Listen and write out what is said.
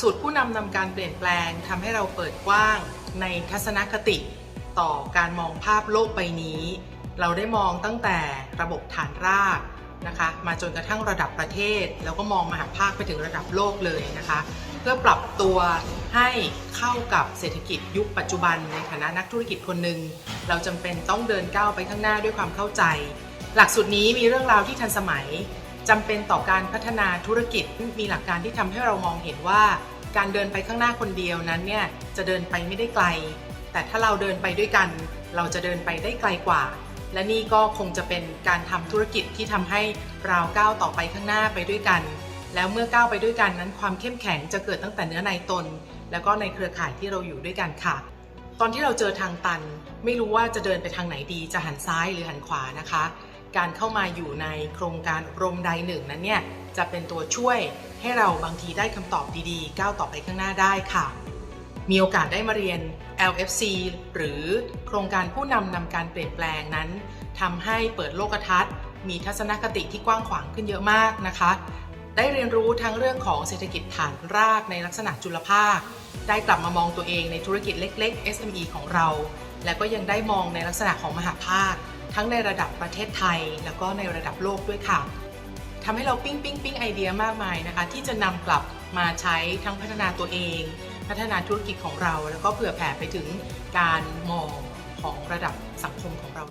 สูตรผู้นำนำการเปลี่ยนแปลงทำให้เราเปิดกว้างในทัศนคติ ต่อการมองภาพโลกใบนี้ เราได้มองตั้งแต่ระบบฐานรากนะคะมาจนกระทั่งระดับประเทศ แล้วก็มองมหาภาคไปถึงระดับโลกเลยนะคะ เพื่อปรับตัวให้เข้ากับเศรษฐกิจยุคปัจจุบันในฐานะนักธุรกิจคนหนึ่งเราจำเป็นต้องเดินก้าวไปข้างหน้าด้วยความเข้าใจ หลักสูตรนี้มีเรื่องราวที่ทันสมัย จำเป็นต่อการพัฒนาธุรกิจมีหลักการที่ทำให้เรามองเห็นว่า การเดินไปข้างหน้าคนเดียวนั้นเนี่ยจะเดินไปไม่ได้ไกล แต่ถ้าเราเดินไปด้วยกัน เราจะเดินไปได้ไกลกว่า และนี่ก็คงจะเป็นการทำธุรกิจที่ทำให้เราก้าวต่อไปข้างหน้าไปด้วยกัน แล้วเมื่อก้าวไปด้วยกันนั้นความเข้มแข็งจะเกิดตั้งแต่เนื้อในตน แล้วก็ในเครือข่ายที่เราอยู่ด้วยกันค่ะ ตอนที่เราเจอทางตัน ไม่รู้ว่าจะเดินไปทางไหนดีจะหันซ้ายหรือหันขวานะคะ การเข้ามาอยู่ในโครงการอบรมใดหนึ่งนั้นเนี่ยจะเป็นตัวช่วยให้เราบางทีได้คำตอบดีๆ ก้าวต่อไปข้างหน้าได้ค่ะ มีโอกาสได้มาเรียน LFC หรือโครงการผู้นำนำการเปลี่ยนแปลงนั้นทำให้เปิดโลกทัศน์ มีทัศนคติที่กว้างขวางขึ้นเยอะมากนะคะ ได้เรียนรู้ทั้งเรื่องของเศรษฐกิจฐานรากในลักษณะจุลภาค ได้กลับมามองตัวเองในธุรกิจเล็ก ๆ SME ของเรา และก็ยังได้มองในลักษณะของมหาภาค ทั้งในระดับประเทศไทย แล้วก็ในระดับโลกด้วยค่ะทำให้เราปิ้งปิ้งปิ้งไอเดียมากมายนะคะ ที่จะนำกลับมาใช้ทั้งพัฒนาตัวเอง พัฒนาธุรกิจของเรา แล้วก็เผื่อแผ่ไปถึงการมองของระดับสังคมของเรา